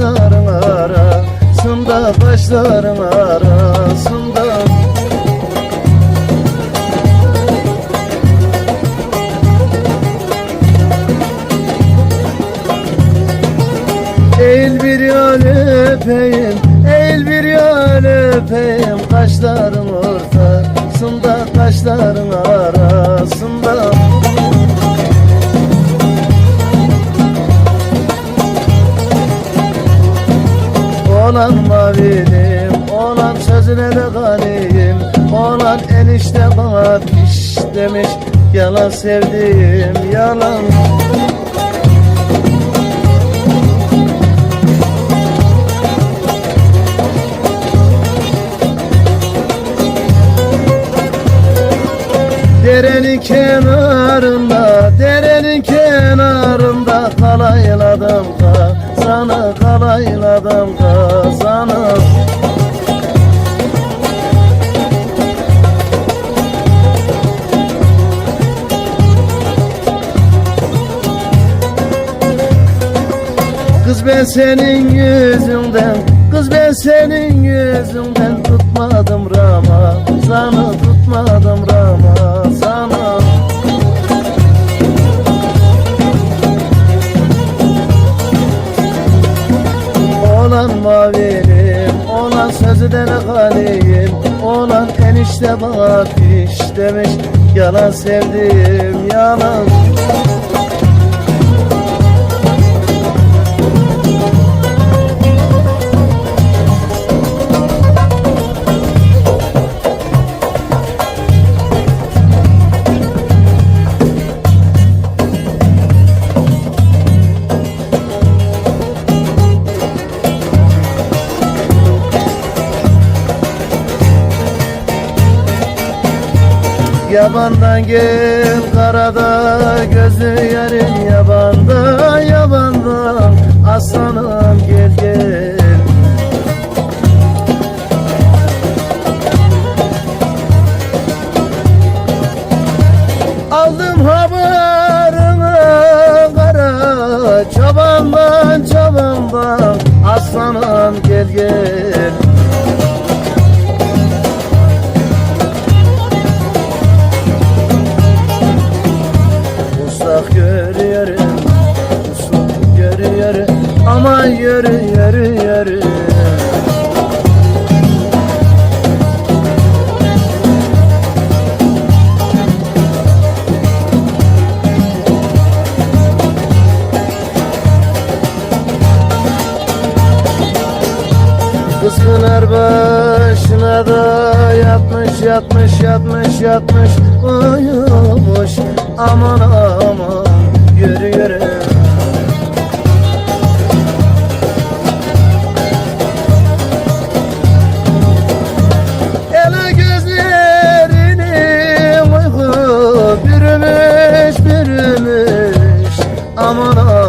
sarın arasında Başların arasında. Eğil bir yan öpeyim Eğil bir yan öpeyim. Kaşların ortasında Kaşların Olan mavilim, olan sözüne de galiyim Olan enişte bana piş demiş Yalan sevdiğim yalan. Derenin kenarında, derenin kenarında Kalayladım kazanı, kalayladım kazanı Kız ben senin yüzünden Kız ben senin yüzünden Tutmadım Ramazan'ı Olan mavilim Olan sözüden galiyim Olan enişte bana piş demiş. Yalan sevdim yalan Yabandan gel karada gözü yarım yabanda yabanda aslanım gel gel. Aldım haberini kara çobandan çobandan aslanım gel gel yürü yürü yürü. Kızgınlar başına da yatmış yatmış yatmış yatmış uyumuş. Aman I'm on a.